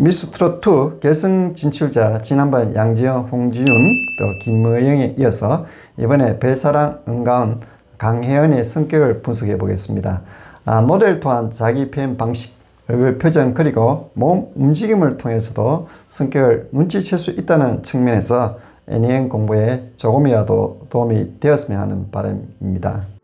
미스트롯2 결승 진출자 지난번 양지영, 홍지윤, 또 김무영에 이어서 이번에 별사랑, 은가은, 강혜연의 성격을 분석해 보겠습니다. 아, 노래를 통한 자기 표현 방식, 얼굴 표정 그리고 몸 움직임을 통해서도 성격을 눈치챌 수 있다는 측면에서 애니행 공부에 조금이라도 도움이 되었으면 하는 바람입니다.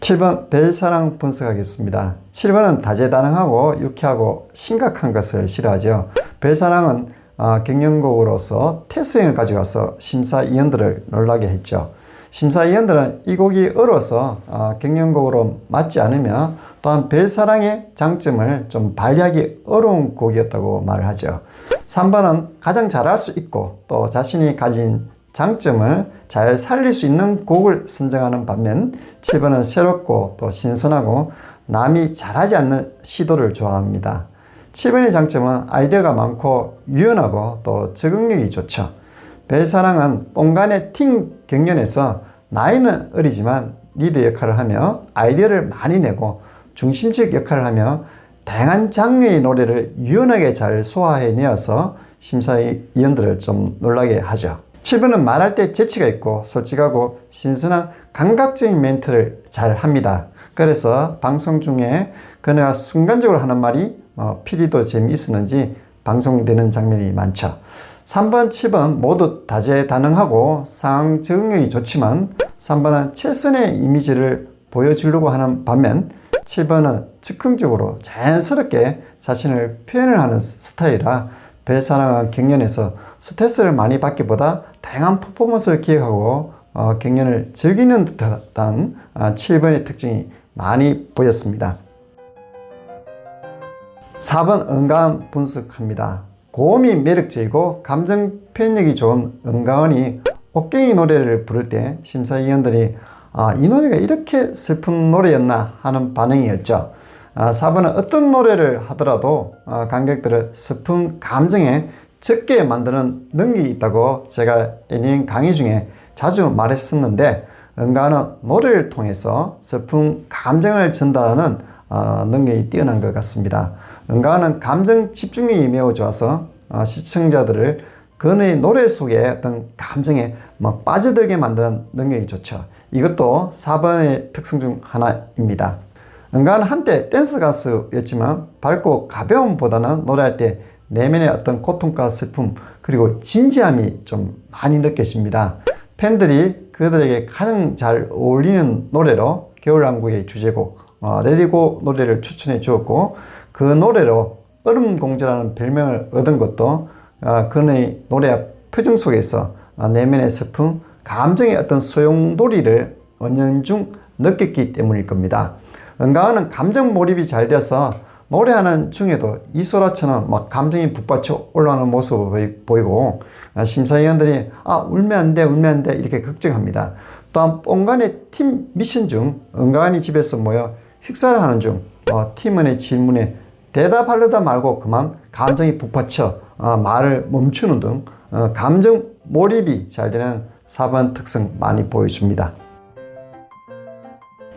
7번 별사랑 분석하겠습니다. 7번은 다재다능하고 유쾌하고 심각한 것을 싫어하죠. 별사랑은 어, 경연곡으로서 태스행을 가져가서 심사위원들을 놀라게 했죠. 심사위원들은 이 곡이 어려서 어, 경연곡으로 맞지 않으며 또한 별사랑의 장점을 좀 발휘하기 어려운 곡이었다고 말을 하죠. 3번은 가장 잘할 수 있고 또 자신이 가진 장점을 잘 살릴 수 있는 곡을 선정하는 반면 7번은 새롭고 또 신선하고 남이 잘하지 않는 시도를 좋아합니다. 7번의 장점은 아이디어가 많고 유연하고 또 적응력이 좋죠. 별사랑은 뽕간의 팀 경연에서 나이는 어리지만 리드 역할을 하며 아이디어를 많이 내고 중심적 역할을 하며 다양한 장르의 노래를 유연하게 잘 소화해내어서 심사위원들을 좀 놀라게 하죠. 7번은 말할 때 재치가 있고 솔직하고 신선한 감각적인 멘트를 잘 합니다. 그래서 방송 중에 그녀가 순간적으로 하는 말이 어, PD도 재미있었는지 방송되는 장면이 많죠. 3번, 7번 모두 다재다능하고 상황 적응력이 좋지만 3번은 최선의 이미지를 보여주려고 하는 반면 7번은 즉흥적으로 자연스럽게 자신을 표현을 하는 스타일이라 별사랑은 경연에서 스트레스를 많이 받기보다 다양한 퍼포먼스를 기획하고 어, 경연을 즐기는 듯한 어, 7번의 특징이 많이 보였습니다. 4번 은가은 분석합니다. 고음이 매력적이고 감정 표현력이 좋은 은가은이 옥갱이 노래를 부를 때 심사위원들이 아, 이 노래가 이렇게 슬픈 노래였나 하는 반응이었죠. 아, 4번은 어떤 노래를 하더라도 아, 관객들을 슬픈 감정에 적게 만드는 능력이 있다고 제가 애니인 강의 중에 자주 말했었는데 은가는 노래를 통해서 슬픈 감정을 전달하는 어, 능력이 뛰어난 것 같습니다. 은가는 감정 집중력이 매우 좋아서 어, 시청자들을 그의 노래 속에 어떤 감정에 막 빠져들게 만드는 능력이 좋죠. 이것도 4번의 특성 중 하나입니다. 은가는 한때 댄스 가수였지만 밝고 가벼움보다는 노래할 때 내면의 어떤 고통과 슬픔 그리고 진지함이 좀 많이 느껴집니다. 팬들이 그들에게 가장 잘 어울리는 노래로 겨울왕국의 주제곡 어, 레디고 노래를 추천해 주었고 그 노래로 얼음공주라는 별명을 얻은 것도 어, 그의 노래 표정 속에서 어, 내면의 슬픔, 감정의 어떤 소용돌이를 은연중 느꼈기 때문일 겁니다. 은가은은 감정 몰입이 잘 돼서 노래하는 중에도 이소라처럼 막 감정이 북받쳐 올라오는 모습을 보이고 심사위원들이 아 울면 안 돼 울면 안 돼 이렇게 걱정합니다. 또한 뽕간의 팀 미션 중 은가은이 집에서 모여 식사를 하는 중 어, 팀원의 질문에 대답하려다 말고 그만 감정이 북받쳐 어, 말을 멈추는 등 어, 감정 몰입이 잘 되는 4번 특성 많이 보여줍니다.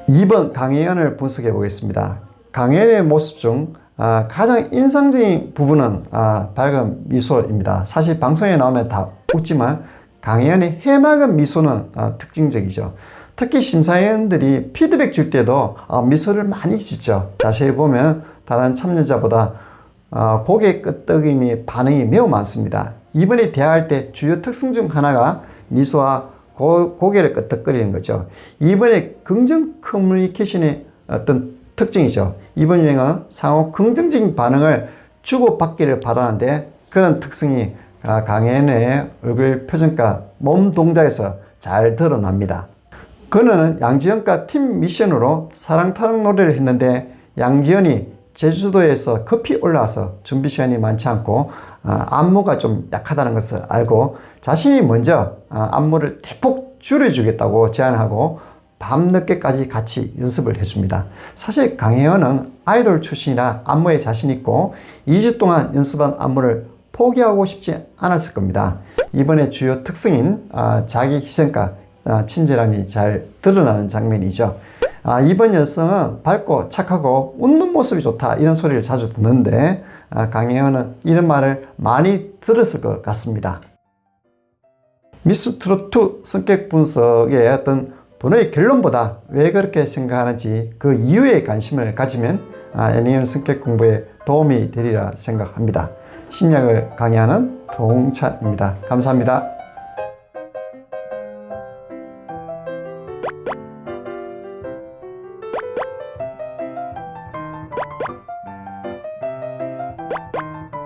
2번 강혜연을 분석해 보겠습니다. 강혜연의 모습 중 아, 가장 인상적인 부분은 아, 밝은 미소입니다. 사실 방송에 나오면 다 웃지만 강혜연의 해맑은 미소는 아, 특징적이죠. 특히 심사위원들이 피드백 줄 때도 아, 미소를 많이 짓죠. 자세히 보면 다른 참여자보다 아, 고개 끄덕임이 반응이 매우 많습니다. 이번에 대화할 때 주요 특성 중 하나가 미소와 고, 고개를 끄덕거리는 거죠. 이번에 긍정 커뮤니케이션의 어떤 특징이죠. 이번 유행은 상호 긍정적인 반응을 주고받기를 바라는데 그런 특성이 아, 강혜연의 얼굴 표정과 몸 동작에서 잘 드러납니다. 그는 양지연과 팀 미션으로 사랑 타는 노래를 했는데 양지연이 제주도에서 급히 올라와서 준비 시간이 많지 않고 아, 안무가 좀 약하다는 것을 알고 자신이 먼저 아, 안무를 대폭 줄여주겠다고 제안하고 밤늦게까지 같이 연습을 해줍니다. 사실 강혜연은 아이돌 출신이라 안무에 자신 있고 2주 동안 연습한 안무를 포기하고 싶지 않았을 겁니다. 이번에 주요 특성인 아, 자기 희생과 아, 친절함이 잘 드러나는 장면이죠. 아, 이번 여성은 밝고 착하고 웃는 모습이 좋다 이런 소리를 자주 듣는데 아, 강혜원은 이런 말을 많이 들었을 것 같습니다. 미스 트로트 성격 분석의 어떤 본의 결론보다 왜 그렇게 생각하는지 그 이유에 관심을 가지면 아, 애니언 성격 공부에 도움이 되리라 생각합니다. 심리학을 강의하는 동찬입니다. 감사합니다.